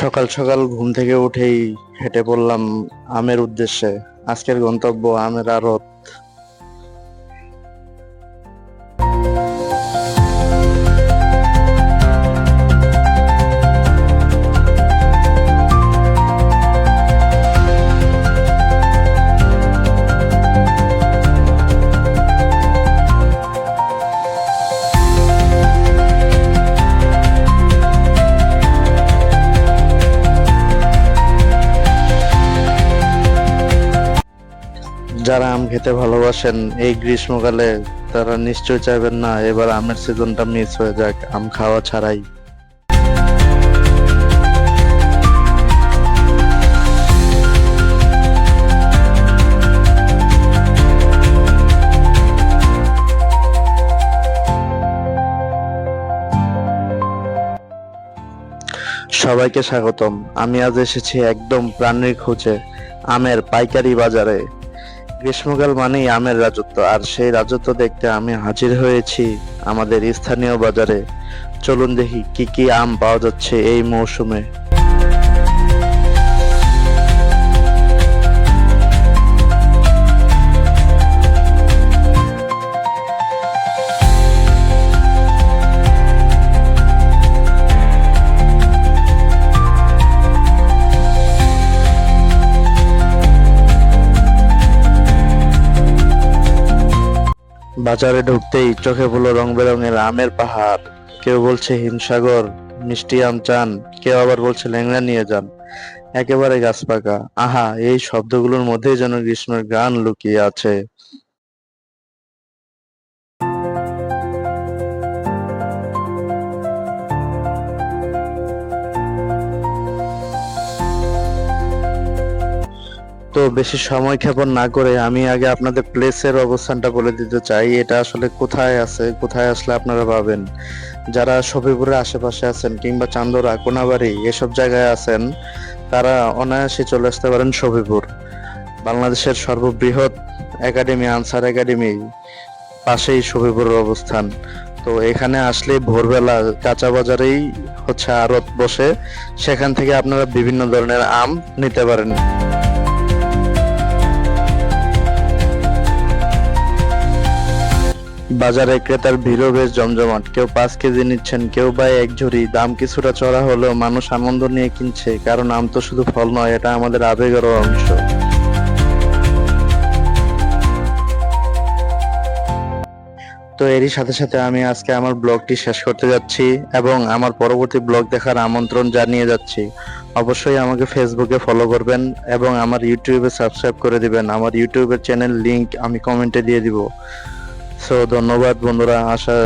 সকাল সকাল ঘুম থেকে উঠেই হেঁটে পড়লাম আমের উদ্দেশ্যে। আজকের গন্তব্য আমের আড়ত। যারা আম খেতে ভালোবাসেন, এই গ্রীষ্মকালে তারা নিশ্চয়ই চাইবেন না, এবার আমের সিজনটা মিস হয়ে যাক, আম খাওয়া ছাড়াই। সবাইকে স্বাগতম। আমি আজ এসেছি একদম প্রাণীর খোঁজে, আমের পাইকারি বাজারে। গ্রীষ্মকাল মানেই আমের রাজত্ব, আর সেই রাজত্ব দেখতে আমি হাজির হয়েছি আমাদের স্থানীয় বাজারে। চলুন দেখি কি কি আম পাওয়া যাচ্ছে এই মৌসুমে। বাজারে ঢুকতেই চোখে পড়ল রং বেরঙের আমের পাহাড়। কেউ বলছে, হিমসাগর, মিষ্টি আম চান। কেউ আবার বলছে, ল্যাংড়া নিয়ে যান। একেবারে গাছ পাকা আহা, এই শব্দগুলোর মধ্যেই যেন গ্রীষ্মের গান লুকিয়ে আছে। তো বেশি সময় ক্ষেপণ না করে আমি আগে আপনাদের প্লেসের অবস্থানটা বলে দিতে চাই। এটা আসলে কোথায় আছে? কোথায় আসলে আপনারা পাবেন? যারা সফিপুরের আশেপাশে আছেন কিংবা চান্দরা, কোনাবাড়ি এসব জায়গায় আছেন, তারা অনায়াসে চলে আসতে পারেন সফিপুর বাংলাদেশের সর্ববৃহৎ একাডেমি, আনসার একাডেমি পাশেই সফিপুরের অবস্থান। তো এখানে আসলে ভোরবেলা কাঁচা বাজারেই হচ্ছে আড়ত বসে, সেখান থেকে আপনারা বিভিন্ন ধরনের আম নিতে পারেন। বাজারে ক্রেতার ভিড়ও বেশ জমজমাট। কেউ পাঁচ কেজি নিচ্ছেন, কেউ বা এক ঝুড়ি। দাম কিছুটা চড়া হলেও মানুষ আনন্দ নিয়ে কিনছে। কারণ আম তো শুধু ফল নয়, এটা আমাদের আবেগেরও অংশ। তো এরই সাথে সাথে আমি আজকে আমার ব্লগটি শেষ করতে যাচ্ছি এবং আমার পরবর্তী ব্লগ দেখার আমন্ত্রণ জানিয়ে যাচ্ছি। অবশ্যই আমাকে ফেসবুকে ফলো করবেন এবং আমার ইউটিউবে সাবস্ক্রাইব করে দিবেন। আমার ইউটিউবের চ্যানেল লিংক আমি কমেন্টে দিয়ে দিব। সো ধন্যবাদ বন্ধুরা আশা